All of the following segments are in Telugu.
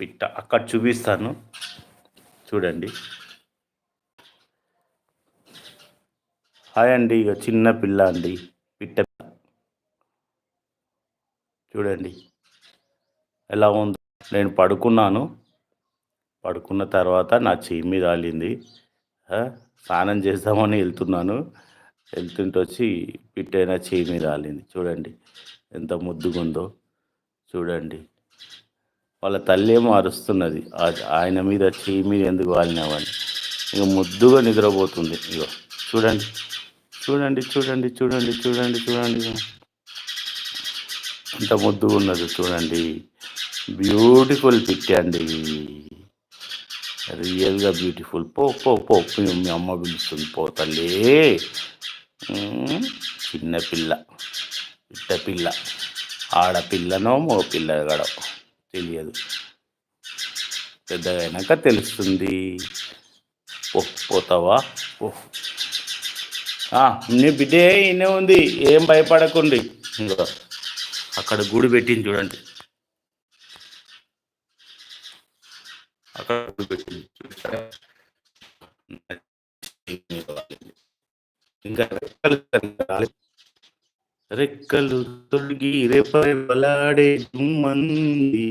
పిట్ట. అక్కడ చూపిస్తాను. చూడండి. హాయ్ అండి ఇక చిన్న పిల్ల అండి. పిట్ట చూడండి. ఎలా ఉందో. నేను పడుకున్నాను. పడుకున్న తర్వాత నా చెయ్యి మీద ఆలింది. స్నానం చేద్దామని వెళ్తున్నాను. వెళ్తుంటే వచ్చి పిట్టైనా చెయ్యి మీద ఆలింది. చూడండి. ఎంత ముద్దుగుందో. చూడండి. వాళ్ళ తల్లేమో అరుస్తున్నది ఆ- ఆయన మీద చెయ్యి మీద ఎందుకు వాలినావని. ఇక ముద్దుగా నిద్రపోతుంది. ఇగో చూడండి. చూడండి చూడండి చూడండి చూడండి చూడండి. ఎంత ముద్దుగా ఉన్నది చూడండి. బ్యూటిఫుల్ పిట్టి అండి. రియల్గా బ్యూటిఫుల్ పో పో పో. మీ అమ్మ పిలుస్తుంది. పో తల్లి. చిన్నపిల్ల పిల్ల. పిట్ట పిల్ల. ఆడపిల్లనో మో పిల్లగడో తెలియదు. పెద్దగా అయినాక తెలుస్తుంది. ఓహ్ పోతావా ఓహ్. ఆ, నీ బిడ్డే ఇన్నే ఉంది. ఏం భయపడకండి. ఇంకో అక్కడ గూడు పెట్టింది చూడండి. అక్కడ గూడు పెట్టింది ఇంకా రెక్కలు తొలగి రెపరెపలాడే మంది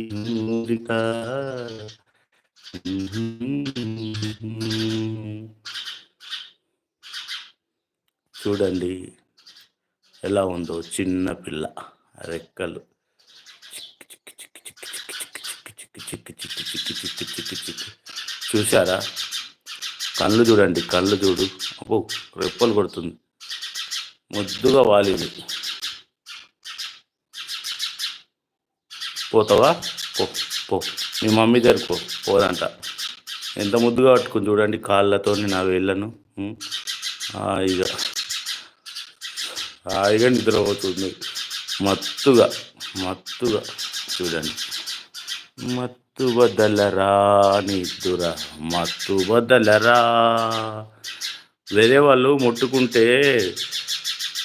చూడండి ఎలా ఉందో చిన్న పిల్ల రెక్కలు చూసారా కళ్ళు చూడండి కళ్ళు చూడు అబ్బో రెప్పలు కొడుతుంది ముద్దుగా వాలింది పోతావా? పో పో. మీ మమ్మీ దగ్గర పో పోదంట. ఎంత ముద్దుగా పట్టుకుని చూడండి కాళ్ళతో నా వేళ్ళను. ఇక హాయిగా హాయిగా నిద్రపోతుంది. మత్తుగా మత్తుగా చూడండి. మత్తు బదలరా నిద్దురా మత్తు బదలరా వేరే వాళ్ళు ముట్టుకుంటే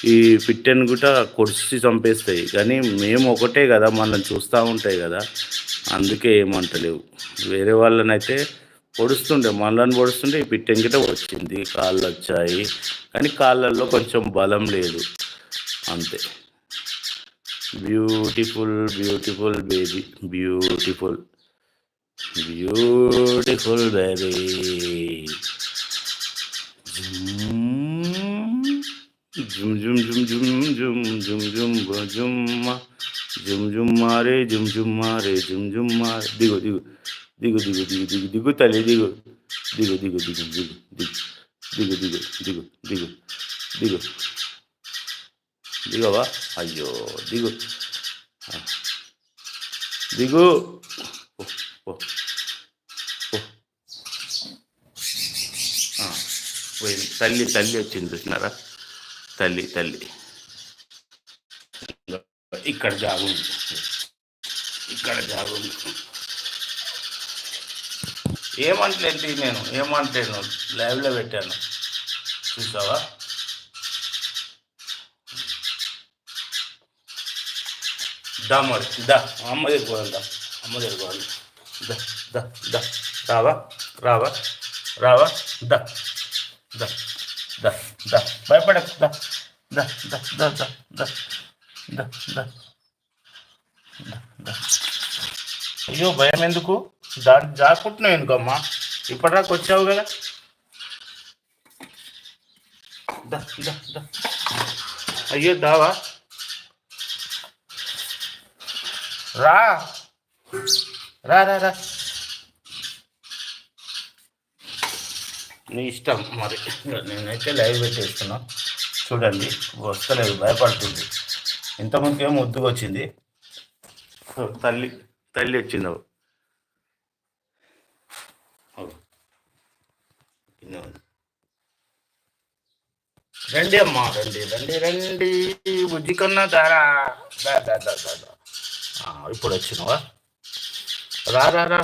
ఈ పిట్టెను కూడా కొడిసి చంపేస్తాయి. కానీ మేము ఒకటే కదా మనం చూస్తూ ఉంటాయి కదా. అందుకే ఏమంటలేవు వేరే వాళ్ళనైతే పొడుస్తుండే మనలను పొడుస్తుంటే ఈ పిట్టెన్ గిట వచ్చింది. కాళ్ళు వచ్చాయి. కానీ కాళ్ళల్లో కొంచెం బలం లేదు. అంతే. Beautiful beautiful baby beautiful beautiful baby జుమ్ జుమ్ జుమ్ జుమ్ జుమ్ జుమ్ జుమ్ బ జుమ్మ జుమ్ జుమ్ మారే జుమ్ జుమ్ మారే జుమ్ జుమ్ మారే దిగు దిగు దిగు దిగు దిగు దిగు దిగు తల్లి దిగు దిగు దిగు దిగు దిగు దిగు దిగు దిగు దిగు దిగు దిగు దిగవా అయ్యో దిగు ఆ. దిగు ఓ, ఓ, ఓ. ఆ, పోయింది తల్లి తల్లి వచ్చింది చూసినారా తల్లి తల్లి. ఇక్కడ జాగుంది. ఇక్కడ జాగుంది. ఏమంటలేంటి నేను? ఏమంటాను లైవ్లో పెట్టాను. చూసావా? దా మరి దా. అమ్మ దగ్గర దా. అమ్మ దగ్గర దా దా దా. రావా? రావా? రావా? దా దా. దా దా. భయపడకు దా దా దా దా దా దా దా దా అయ్యో భయం ఎందుకు? దా జాకుంటున్నావు ఎందుకమ్మా ఇప్పటిదాకా వచ్చావు కదా. దా దా దా. అయ్యో దావా. రా. రా రా రా. నీ ఇష్టం మరి. నేనైతే లైవ్ పెట్టేస్తున్నా. చూడండి వస్తలేదు భయపడుతుంది. ఇంతకుముందుకు ఏమో ముద్దుగా వచ్చింది తల్లి తల్లి వచ్చింది. రండి అమ్మా రండి రండి రండి. బుజ్జి కన్నా దారా. దా దా దా దా దా. ఆ, ఇప్పుడు వచ్చినావా? రా రా రా.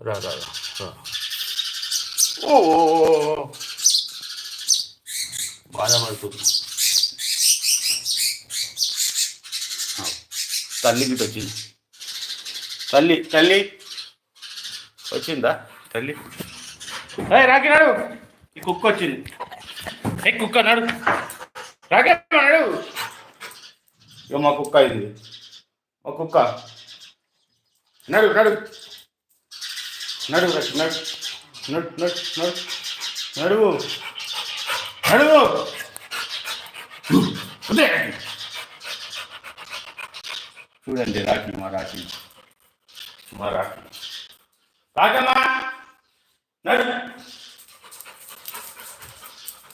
రా. రా ఓ ఓ, బాధపడుతుంది తల్లికి తల్లి వచ్చింది. తల్లి తల్లి. వచ్చిందా? తల్లి. అయ్యి రాకి నాడు. ఈ కుక్క వచ్చింది. ఏ కుక్క నడు. రాకే నడు. ఇక మా కుక్క ఇది మా కుక్క. నడు నడు. నడువు రాకి, నడు నడు నడు నడు నడువు నడువు చూడండి రాఖీ మా రాఖీ మా రాఖీ రాకమ్మా నడు.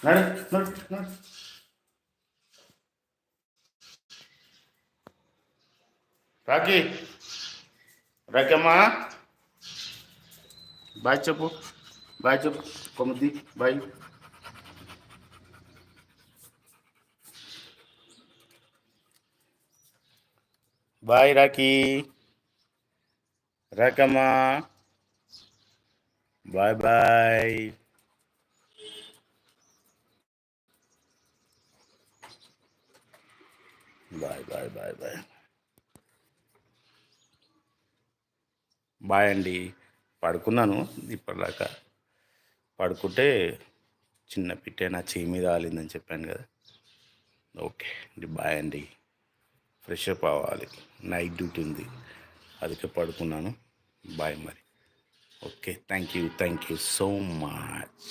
నడు నడు నడు. రాఖీ రాకమ్మా బాయ్ చెప్పు బాయ్ చెప్పు కొమ్మది bye bye Rakhi రాకమ్మా bye bye bye bye bye bye bye అండి పడుకున్నాను ఇప్పటిదాకా. పడుకుంటే చిన్న పిట్టే నా చేయి మీద ఆలిందని చెప్పాను కదా. ఓకే బాయ్ అండి. ఫ్రెష్ అప్ అవ్వాలి. నైట్ డ్యూటీ ఉంది. అదికే పడుకున్నాను. బాయ్ మరి. Okay thank you thank you so much